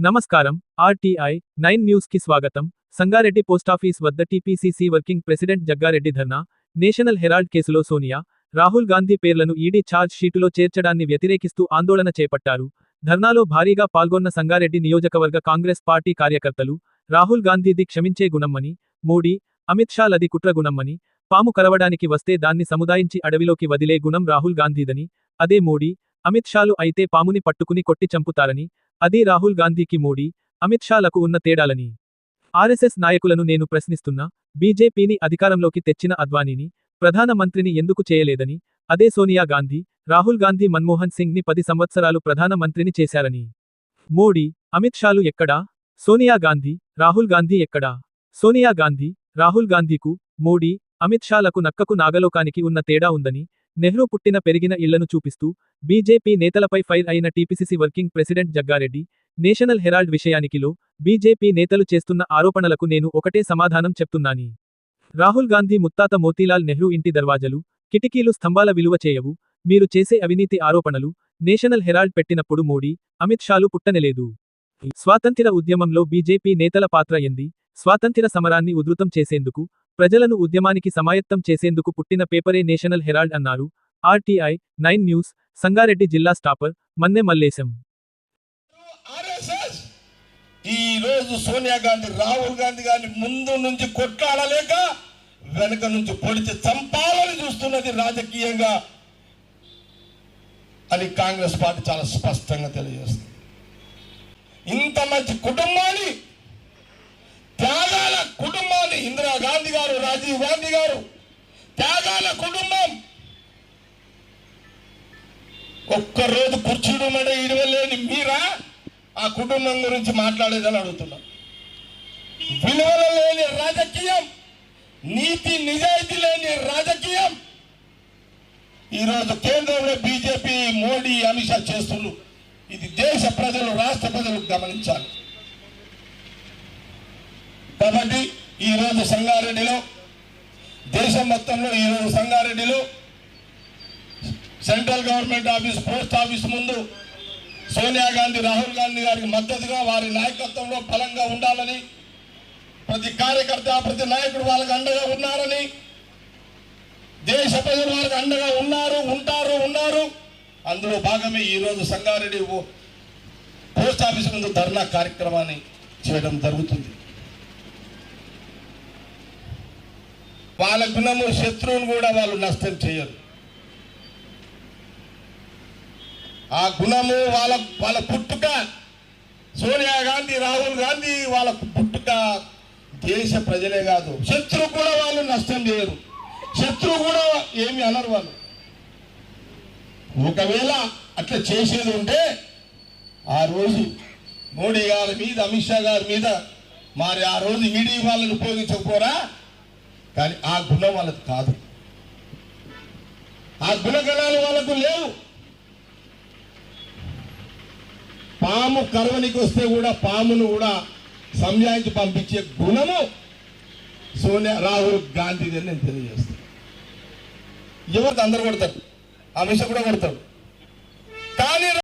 నమస్కారం RTI nine న్యూస్కి స్వాగతం. సంగారెడ్డి పోస్టాఫీస్ వద్ద TPCC working president Jaggareddy dharna national herald కేసులో సోనియా రాహుల్ గాంధీ పేర్లను ఈడీ ఛార్జ్ షీటులో చేర్చడాన్ని వ్యతిరేకిస్తూ ఆందోళన చేపట్టారు. ధర్నాలో భారీగా పాల్గొన్న సంగారెడ్డి నియోజకవర్గ కాంగ్రెస్ పార్టీ కార్యకర్తలు రాహుల్ గాంధీది క్షమించే గుణమ్మని మోడీ అమిత్ షాలది కుట్ర గుణమ్మని పాము కరవడానికి వస్తే దాన్ని సముదాయించి అడవిలోకి వదిలే గుణం రాహుల్ గాంధీదని అదే మోడీ అమిత్ షాలు అయితే పాముని పట్టుకుని కొట్టి చంపుతారని అది రాహుల్ గాంధీకి మోడీ అమిత్ షాలకు ఉన్న తేడాలని. ఆర్ఎస్ఎస్ నాయకులను నేను ప్రశ్నిస్తున్నా బీజేపీని అధికారంలోకి తెచ్చిన అద్వానీని ప్రధానమంత్రిని ఎందుకు చేయలేదని అదే సోనియా గాంధీ రాహుల్ గాంధీ మన్మోహన్ సింగ్ని పది సంవత్సరాలు ప్రధానమంత్రిని చేశారని. మోడీ అమిత్ షాలు ఎక్కడా? సోనియా గాంధీ రాహుల్ గాంధీ ఎక్కడా? సోనియా గాంధీ రాహుల్ గాంధీకు మోడీ అమిత్ షాలకు నక్కకు నాగలోకానికి ఉన్న తేడా ఉందని నెహ్రూ పుట్టిన పెరిగిన ఇళ్ళను చూపిస్తూ బీజేపీ నేతలపై ఫైర్ అయిన TPCC working president Jaggareddy national herald విషయానికిలో BJP నేతలు చేస్తున్న ఆరోపణలకు నేను ఒకటే సమాధానం చెప్తున్నాని. రాహుల్ గాంధీ ముత్తాత మోతీలాల్ నెహ్రూ ఇంటి దర్వాజలు కిటికీలు స్తంభాల విలువ చేయవు మీరు చేసే అవినీతి ఆరోపణలు నేషనల్ హెరాల్డ్ పెట్టినప్పుడు మోడీ అమిత్ షాలు పుట్టనలేదు. స్వాతంత్ర ఉద్యమంలో బీజేపీ నేతల పాత్ర ఎంది స్వాతంత్ర సమరాన్ని ఉధృతం చేసేందుకు ప్రజలను ఉద్యమానికి సమాయత్తం చేసేందుకు పుట్టిన పేపరే నేషనల్ హెరాల్డ్ అన్నారు. ఆర్టీఐ నైన్ న్యూస్ సంగారెడ్డి జిల్లా స్టాపర్ మన్నె మల్లేశం. ఈ రోజు సోనియా గాంధీ రాహుల్ గాంధీ గారిని ముందు నుంచి కొట్లాడలేక వెనక నుంచి పొడిచి చంపాలని చూస్తున్నది రాజకీయంగా అని కాంగ్రెస్ పార్టీ చాలా స్పష్టంగా తెలియజేస్తుంది. ఇంత మంచి కుటుంబాన్ని త్యాగాల కుటుంబాన్ని ఇందిరా గాంధీ గారు రాజీవ్ గాంధీ గారు త్యాగాల కుటుంబం. ఒక్కరోజు కూర్చుడు ఇడవలేని మీరా ఆ కుటుంబం గురించి మాట్లాడేదని అడుగుతున్నా. విలువలు లేని రాజకీయం నీతి నిజాయితీ లేని రాజకీయం. ఈరోజు కేంద్రంలో బీజేపీ మోడీ అమిత్ షా చేస్తున్నారు. ఇది దేశ ప్రజలు రాష్ట్ర ప్రజలు గమనించాలి. కాబట్టి ఈరోజు సంగారెడ్డిలో దేశం మొత్తంలో ఈరోజు సంగారెడ్డిలో central government office post office ముందు సోనియా గాంధీ రాహుల్ గాంధీ గారికి మద్దతుగా వారి నాయకత్వంలో బలంగా ఉండాలని ప్రతి కార్యకర్త ప్రతి నాయకుడు వాళ్ళకి అండగా ఉన్నారని దేశ ప్రజలు వారికి అండగా ఉన్నారు ఉంటారు ఉన్నారు. అందులో భాగమే ఈరోజు సంగారెడ్డి ఓ- పోస్ట్ ఆఫీస్ ముందు ధర్నా కార్యక్రమాన్ని చేయడం జరుగుతుంది. వాళ్ళ గుణము శత్రువును కూడా వాళ్ళు నష్టం చేయరు. ఆ గుణము వాళ్ళ వాళ్ళ పుట్టుక సోనియా గాంధీ రాహుల్ గాంధీ వాళ్ళ పుట్టుక దేశ ప్రజలే కాదు. శత్రువు కూడా వాళ్ళు నష్టం చేయరు. శత్రువు కూడా ఏమి అనరు వాళ్ళు. ఒకవేళ అట్లా చేసేది ఉంటే ఆ రోజు మోడీ గారి మీద అమిత్ షా గారి మీద మరి ఆ రోజు ఈడీ వాళ్ళని ఉపయోగించకపోరా? కానీ ఆ గుణం వాళ్ళకు కాదు. ఆ గుణగణాలు వాళ్ళకు లేవు. పాము కరువనికి వస్తే కూడా పామును కూడా సంజాయించి పంపించే గుణము సోనియా రాహుల్ గాంధీది అని నేను తెలియజేస్తాను. ఎవరికి అందరు కొడతారు? అమిత్ కూడా కొడతాడు కానీ